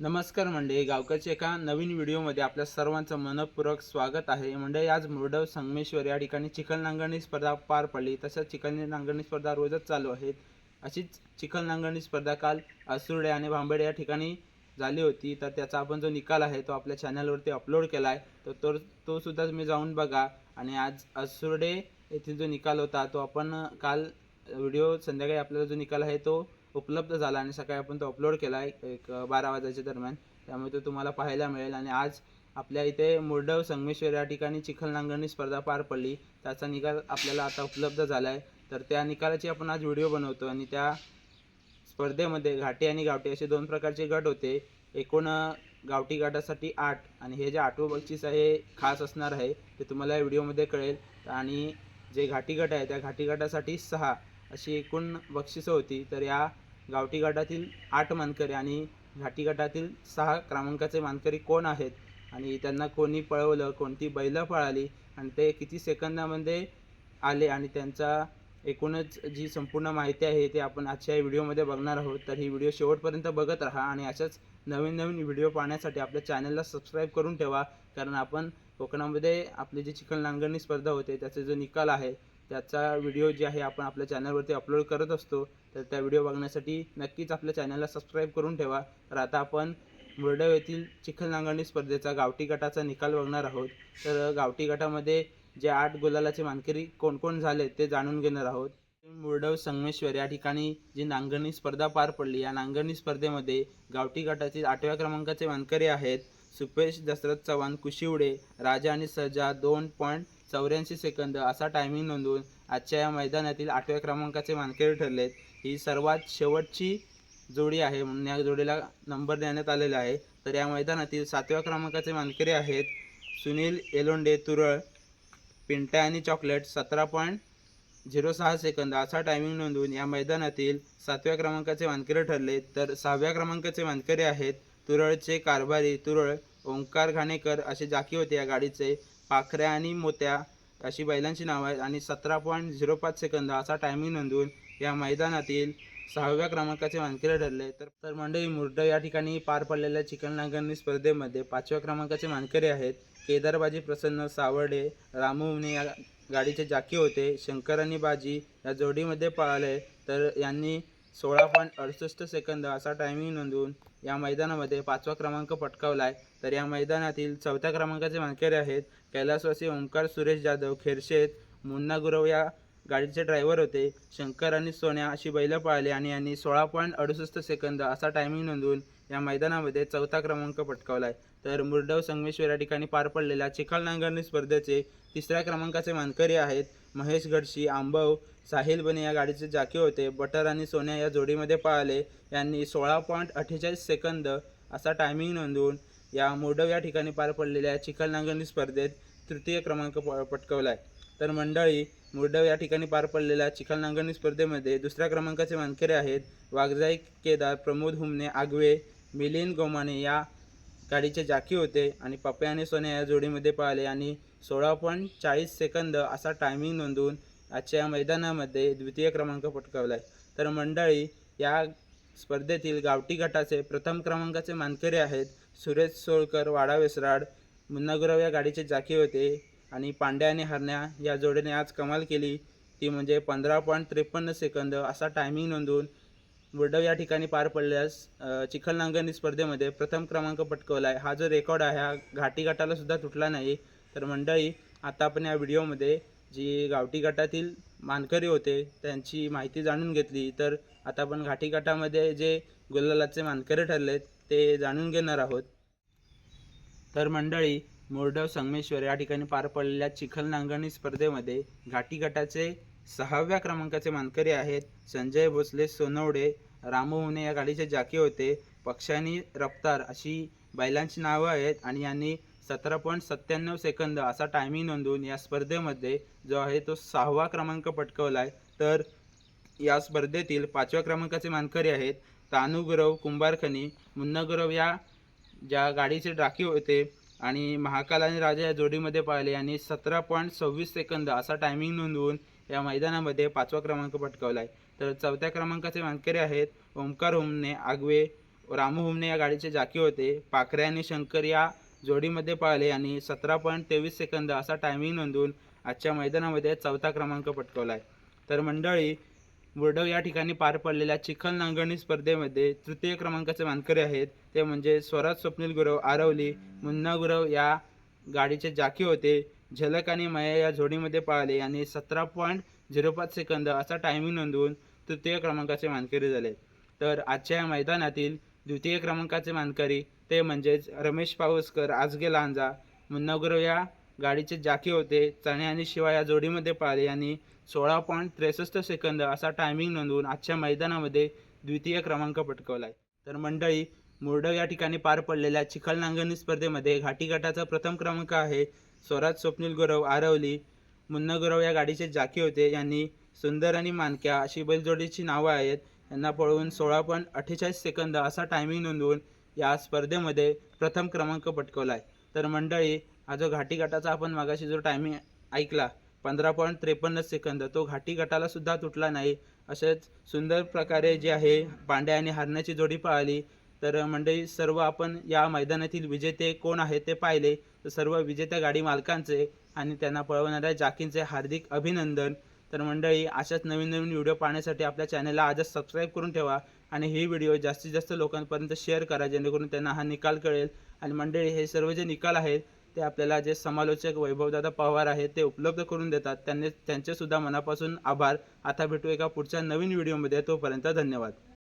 नमस्कार मंडळी गावकरच्या एका नवीन व्हिडिओमध्ये आपल्या सर्वांचं मनपूर्वक स्वागत आहे. मंडळी आज मुरडव संगमेश्वर या ठिकाणी चिखल नांगरणी स्पर्धा पार पडली. तसंच चिखल नांगरणी स्पर्धा रोजच चालू आहेत. अशीच चिखल नांगरणी स्पर्धा काल असुर्डे आणि भांबेडे या ठिकाणी झाली होती. तर त्याचा आपण जो निकाल आहे तो आपल्या चॅनलवरती अपलोड केला आहे. तर तो तो सुद्धा तुम्ही जाऊन बघा. आणि आज असुर्डे येथील जो निकाल होता तो आपण काल व्हिडिओ संध्याकाळी आपल्याला जो निकाल आहे तो उपलब्ध झाला आणि सकाळी आपण तो अपलोड केला आहे एक बारा वाजायच्या दरम्यान. त्यामुळे तो तुम्हाला पाहायला मिळेल आणि आज आपल्या इथे मुरडव संगमेश्वर या ठिकाणी चिखल नांगरणी स्पर्धा पार पडली. त्याचा निकाल आपल्याला आता उपलब्ध झाला आहे तर त्या निकालाची आपण आज व्हिडिओ बनवतो आणि त्या स्पर्धेमध्ये घाटी आणि गावठी असे दोन प्रकारचे गट होते. एकूण गावठी गटासाठी आठ आणि हे जे आठवं बक्षीस आहे खास असणार आहे ते तुम्हाला या व्हिडिओमध्ये कळेल. आणि जे घाटी गट आहे त्या घाटी गटासाठी सहा अशी एकूण बक्षिसं होती. तर या गावठी गटातील आठ मानकरी आणि घाटी गटातील सहा क्रमांकाचे मानकरी कोण आहेत? आणि त्यांना कोणी पळवलं कोणती बैलं पळाली आणि ते किती सेकंदामध्ये आले आणि त्यांचा एकूणच जी संपूर्ण माहिती आहे ते आपण आजच्या व्हिडिओमध्ये बघणार आहोत. तर ही व्हिडिओ शेवटपर्यंत बघत राहा आणि अशाच नवीन नवीन व्हिडिओ पाहण्यासाठी आपल्या चॅनलला सबस्क्राईब करून ठेवा कारण आपण कोकणामध्ये आपली जी चिखल नांगरणी स्पर्धा होते त्याचा जो निकाल आहे त्याचा व्हिडिओ जे आहे आपण आपल्या चॅनलवरती अपलोड करत असतो तर त्या व्हिडिओ बघण्यासाठी नक्कीच आपल्या चॅनलला सबस्क्राईब करून ठेवा. तर आता आपण मुरडव येथील चिखल नांगरणी स्पर्धेचा गावठी गटाचा निकाल बघणार आहोत. तर गावठी गटामध्ये जे आठ गुलालाचे मानकरी कोण कोण झाले ते जाणून घेणार आहोत. मुरडव संगमेश्वर या ठिकाणी जी नांगरणी स्पर्धा पार पडली या नांगरणी स्पर्धेमध्ये गावठी गटाचे आठव्या क्रमांकाचे मानकरी आहेत सुपेश दशरथ चव्हाण कुशिवडे राजा आणि सजा दोन पॉईंट चौऱ्याऐंशी सेकंद असा टायमिंग नोंदवून आजच्या या मैदानातील आठव्या क्रमांकाचे मानकरी ठरलेत. ही सर्वात शेवटची जोडी आहे म्हणून या जोडीला नंबर देण्यात आलेला आहे. तर या मैदानातील सातव्या क्रमांकाचे मानकरी आहेत सुनील एलोंडे तुरळ पिंटा आणि चॉकलेट. सतरा पॉईंट झिरो सहा सेकंद असा टायमिंग नोंदवून या मैदानातील सातव्या क्रमांकाचे मानकरी ठरले तर सहाव्या क्रमांकाचे मानकरी आहेत तुरळचे कारभारी तुरळ. ओंकार घाणेकर असे जाकी होते या गाडीचे. पाखऱ्या आणि मोत्या अशी बैलांची नावं आहेत आणि सतरा पॉईंट झिरो पाच सेकंद असा टायमिंग नोंदवून या मैदानातील सहाव्या क्रमांकाचे मानकरी ठरले. तर तर मंडळी मुर्ड या ठिकाणी पार पडलेल्या चिकन नांगरणी स्पर्धेमध्ये पाचव्या क्रमांकाचे मानकरी आहेत केदारबाजी प्रसन्न सावर्डे रामू या गाडीचे जाकी होते शंकर आणि बाजी या जोडीमध्ये पळाले. तर यांनी सोळा पॉईंट अडुसष्ट सेकंद असा टायमिंग नोंदवून या मैदानामध्ये पाचवा क्रमांक पटकावला आहे तर या मैदानातील चौथ्या क्रमांकाचे मानकरी आहेत कैलासवासी ओंकार सुरेश जाधव खेरशेत मुन्ना गुरव या गाडीचे ड्रायव्हर होते शंकर आणि सोन्या अशी बैलं पाळली आणि यांनी सोळा पॉईंट अडुसष्ट सेकंद असा टायमिंग नोंदवून या मैदानामध्ये चौथा क्रमांक पटकावला आहे तर मुरडव संगमेश्वर या ठिकाणी पार पडलेल्या चिखल नांगरणी स्पर्धेचे तिसऱ्या क्रमांकाचे मानकरी आहेत महेश गडशी आंबव साहिल बने या गाडीचे जाके होते. बटर आणि सोन्या या जोडीमध्ये पळाले. यांनी सोळा पॉईंट अठ्ठेचाळीस सेकंद असा टायमिंग नोंदवून या मोडव या ठिकाणी पार पडलेल्या चिखल नांगरणी स्पर्धेत तृतीय क्रमांक प पटकवला आहे तर मंडळी मुरडव या ठिकाणी पार पडलेल्या चिखल नांगरणी स्पर्धेमध्ये दुसऱ्या क्रमांकाचे मानकरी आहेत. वाघजाई केदार प्रमोद हुमने आगवे मिलिंद गोमाने या गाडीचे जाकी होते आणि पप्पे आणि सोने या जोडीमध्ये पळाले आणि सोळा पॉईंट चाळीस सेकंद असा टायमिंग नोंदवून आजच्या मैदानामध्ये द्वितीय क्रमांक पटकावला आहे तर मंडळी या स्पर्धेतील गावठी गटाचे प्रथम क्रमांकाचे मानकरी आहेत सुरेश सोळकर वाडा वेसराड मुन्नागुराव या गाडीचे जाकी होते आणि पांड्या आणि हरण्या या जोडीने आज कमाल केली. ती म्हणजे पंधरा पॉईंट त्रेपन्न सेकंद असा टायमिंग नोंदवून बुलढाणा या ठिकाणी पार पडल्यास चिखल नांगरणी स्पर्धेमध्ये प्रथम क्रमांक पटकवला आहे हा जो रेकॉर्ड आहे हा घाटी गटाला सुद्धा तुटला नाही. तर मंडळी आता आपण या व्हिडिओमध्ये जी गावठी गटातील मानकरी होते त्यांची माहिती जाणून घेतली. तर आता आपण घाटी गटामध्ये जे गुलालाचे मानकरी ठरलेत ते जाणून घेणार आहोत. तर मंडळी मोरडव संगमेश्वर या ठिकाणी पार पडलेल्या चिखल नांगरणी स्पर्धेमध्ये घाटी गटाचे सहाव्या क्रमांकाचे मानकरी आहेत संजय भोसले सोनवडे रामोहने या गाडीचे जाके होते. पक्षानी रफ्तार अशी बैलांची नावं आहेत आणि यांनी सतरा पॉईंट सत्त्याण्णव सेकंद असा टायमिंग नोंदवून या स्पर्धेमध्ये जो आहे तो सहावा क्रमांक पटकवला आहे तर या स्पर्धेतील पाचव्या क्रमांकाचे मानकरी आहेत तानू कुंभारखनी मुन्नागुरव या ज्या गाडीचे डाकी होते आणि महाकाल आणि राजा या जोडीमध्ये पाहिले आणि सतरा पॉईंट सव्वीस सेकंद असा टायमिंग नोंदवून या मैदानामध्ये पाचवा क्रमांक पटकावला आहे तर चौथ्या क्रमांकाचे मानकरी आहेत. ओंकार होमने आगवे रामू होमने या गाडीचे जाकी होते. पाखरे आणि शंकर या जोडीमध्ये पळाले आणि सतरा पॉईंट तेवीस सेकंद असा टायमिंग नोंदवून आजच्या मैदानामध्ये चौथा क्रमांक पटकवला आहे तर मंडळी मुरडव या ठिकाणी पार पडलेल्या चिखल नांगरणी स्पर्धेमध्ये तृतीय क्रमांकाचे मानकरी आहेत. ते म्हणजे स्वराज स्वप्नील गुरव आरवली मुन्ना गुरव या गाडीचे जाकी होते. झलक आणि मया या जोडीमध्ये पाळले आणि सतरा पॉईंट झिरो पाच सेकंद असा टायमिंग नोंदवून तृतीय क्रमांकाचे मानकरी झाले. तर आजच्या या मैदानातील द्वितीय क्रमांकाचे मानकरी ते म्हणजेच रमेश पाऊसकर आजगे लांजा मुन्नागुरव या गाडीचे जाकी होते चणे आणि शिवा या जोडीमध्ये पाळले आणि सोळा पॉईंट त्रेसष्ट सेकंद असा टायमिंग नोंदवून आजच्या मैदानामध्ये द्वितीय क्रमांक पटकवला आहे तर मंडळी मुरडव या ठिकाणी पार पडलेल्या चिखल नांगरणी स्पर्धेमध्ये घाटी गटाचा प्रथम क्रमांक आहे स्वराज स्वप्नील गुरव आरवली मुन्ना गुरव या गाडीचे जाकी होते. यांनी सुंदर आणि मानक्या अशी बैलजोडीची नावं आहेत. यांना पळवून सोळा पॉईंट अठ्ठेचाळीस सेकंद असा टायमिंग नोंदवून या स्पर्धेमध्ये प्रथम क्रमांक पटकवला आहे. तर मंडळी हा जो घाटी गटाचा आपण मागाशी जो टायमिंग ऐकला पंधरा पॉईंट त्रेपन्न सेकंद तो घाटी गटाला सुद्धा तुटला नाही. असेच सुंदर प्रकारे जे आहे पांड्या आणि हरण्याची जोडी पळाली. तर मंडळी सर्व आपण या मैदानातील विजेते कोण आहेत ते पाहिले. तर सर्व विजेत्या गाडी मालकांचे आणि त्यांना पळवणाऱ्या जाकींचे हार्दिक अभिनंदन. तर मंडळी अशाच नवीन नवीन व्हिडिओ पाहण्यासाठी आपल्या चॅनलला आजच सबस्क्राईब करून ठेवा आणि ही व्हिडिओ जास्तीत जास्त लोकांपर्यंत शेअर करा जेणेकरून त्यांना हा निकाल कळेल. आणि मंडळी हे सर्व जे निकाल आहेत ते आपल्याला जे समालोचक वैभवदादा पवार आहेत ते उपलब्ध करून देतात. त्यांनी त्यांचेसुद्धा मनापासून आभार. आता भेटू एका पुढच्या नवीन व्हिडिओमध्ये. तोपर्यंत धन्यवाद.